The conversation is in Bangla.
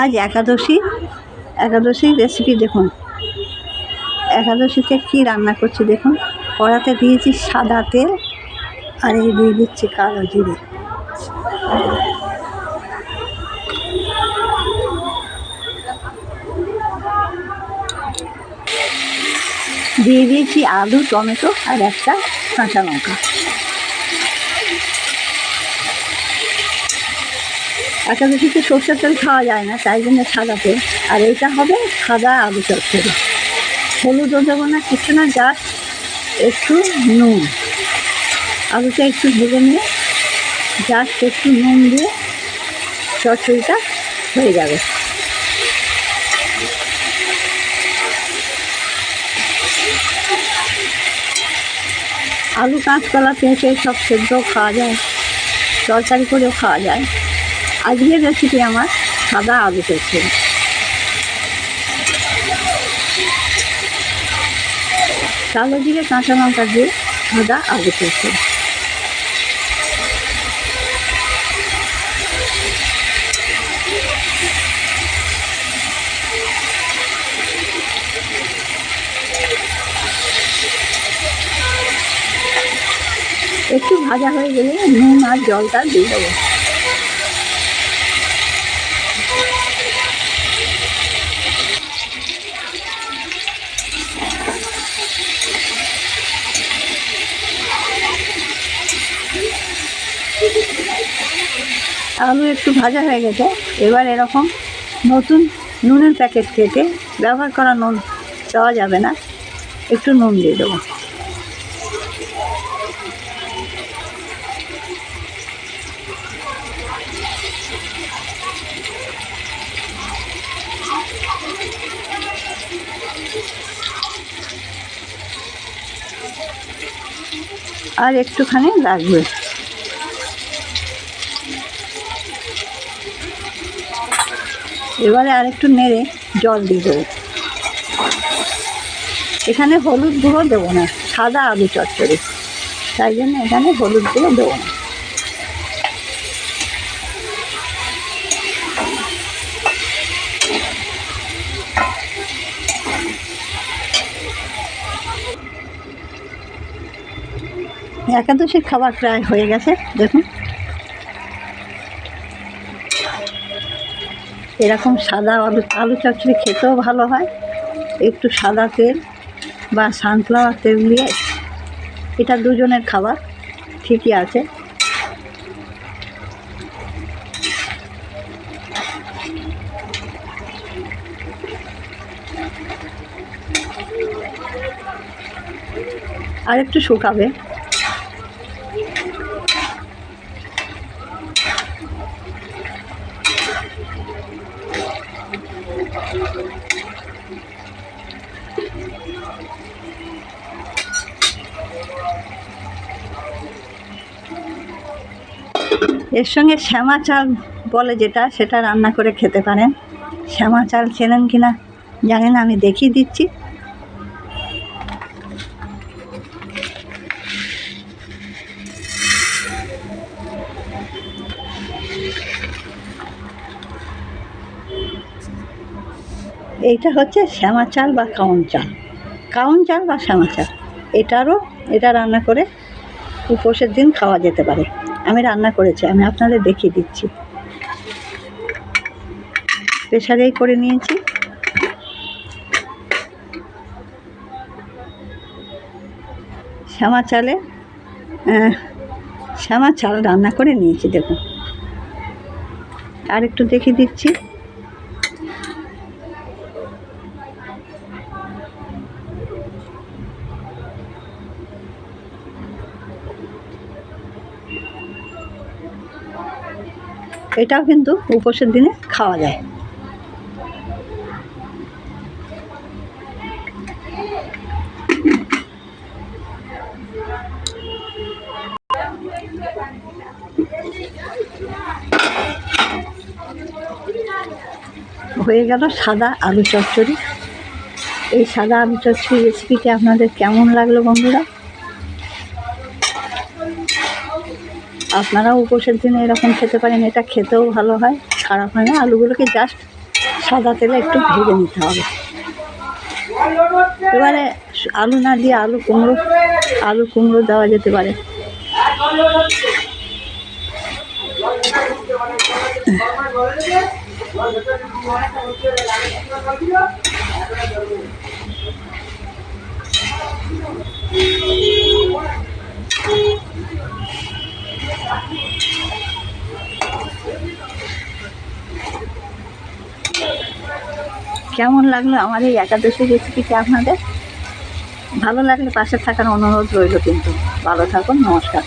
আজ একাদশী। একাদশীর রেসিপি দেখুন। একাদশীতে কী রান্না করছি দেখুন। কড়াতে দিয়েছি সাদা তেল আর এই দিয়ে দিচ্ছি কালো জিরে। দিয়ে দিয়েছি আলু, টমেটো আর একটা কাঁচা লঙ্কা। একাদশীতে সর্ষের তেল খাওয়া যায় না, তাই জন্য সাদা তেল আর এইটা হবে সাদা আলু চচ্চড়ি। হলুদও দেবো না, কিছু না, জাস্ট একটু নুন। আলুটা একটু ভেজে নিয়ে জাস্ট একটু নুন দিয়ে চচ্চড়িটা হয়ে যাবে। আলু কাঁচকলা পেঁচে সব সেদ্ধ খাওয়া যায়, তরকারি করেও খাওয়া যায়। আজকের রেসিপি আমার সাদা আলু চচ্চড়ি কালো জিরে কাঁচা লঙ্কা দিয়ে সাদা আলু চচ্চড়ি একটু ভাজা হয়ে গেলে নুন আর জলটা দিয়ে দেবো। আলু একটু ভাজা হয়ে গেছে। এবার এরকম নতুন নুনের প্যাকেট কেটে ব্যবহার করা নুন দেওয়া যাবে না। একটু নুন দিয়ে দেবো। আর একটুখানি লাগবে এবারে আর একটু নেড়ে জল দিয়ে দেবো। এখানে হলুদ গুঁড়ো দেবো না, সাদা আলু চচ্চড়ি। তাই জন্য এখানে হলুদ গুঁড়ো দেবো না। একাদশীর খাবার প্রায় হয়ে গেছে, দেখুন। এরকম সাদা আলু আলু চচ্চড়ি খেতেও ভালো হয়। একটু সাদা তেল বা সানফ্লাওয়ার তেল দিয়ে এটা দুজনের খাবার, ঠিকই আছে। আর একটু শুকাবে। এর সঙ্গে শ্যামা চাল বলে যেটা, সেটা রান্না করে খেতে পারেন। শ্যামা চাল চেনেন কিনা জানেন আমি দেখিয়ে দিচ্ছি। এইটা হচ্ছে শ্যামা চাল বা কাউন চাল। কাউন চাল বা শ্যামা চাল। এটারও, এটা রান্না করে উপোসের দিন খাওয়া যেতে পারে। আমি রান্না করেছি, আমি আপনাদের দেখিয়ে দিচ্ছি। প্রেশারেই করে নিয়েছি। শ্যামা চালে শ্যামা চাল রান্না করে নিয়েছি, দেখুন। আর একটু দেখিয়ে দিচ্ছি। এটাও কিন্তু উপোসের দিনে খাওয়া যায়। হয়ে গেল সাদা আলু চচ্চড়ি। এই সাদা আলু চচ্চড়ি রেসিপিটা আপনাদের কেমন লাগল বন্ধুরা? আপনারাও উপোসের দিনে এরকম খেতে পারেন, এটা খেতেও ভালো হয়, খারাপ হয় না। আলুগুলোকে জাস্ট সাদা তেলে একটু ভেজে নিতে হবে। এবারে আলু না দিয়ে আলু কুমড়ো আলু কুমড়ো দেওয়া যেতে পারে। কেমন লাগল আমার এই একাদশী রেসিপিটি আপনাদের? ভালো লাগলে পাশে থাকার অনুরোধ রইল কিন্তু। ভালো থাকুন, নমস্কার।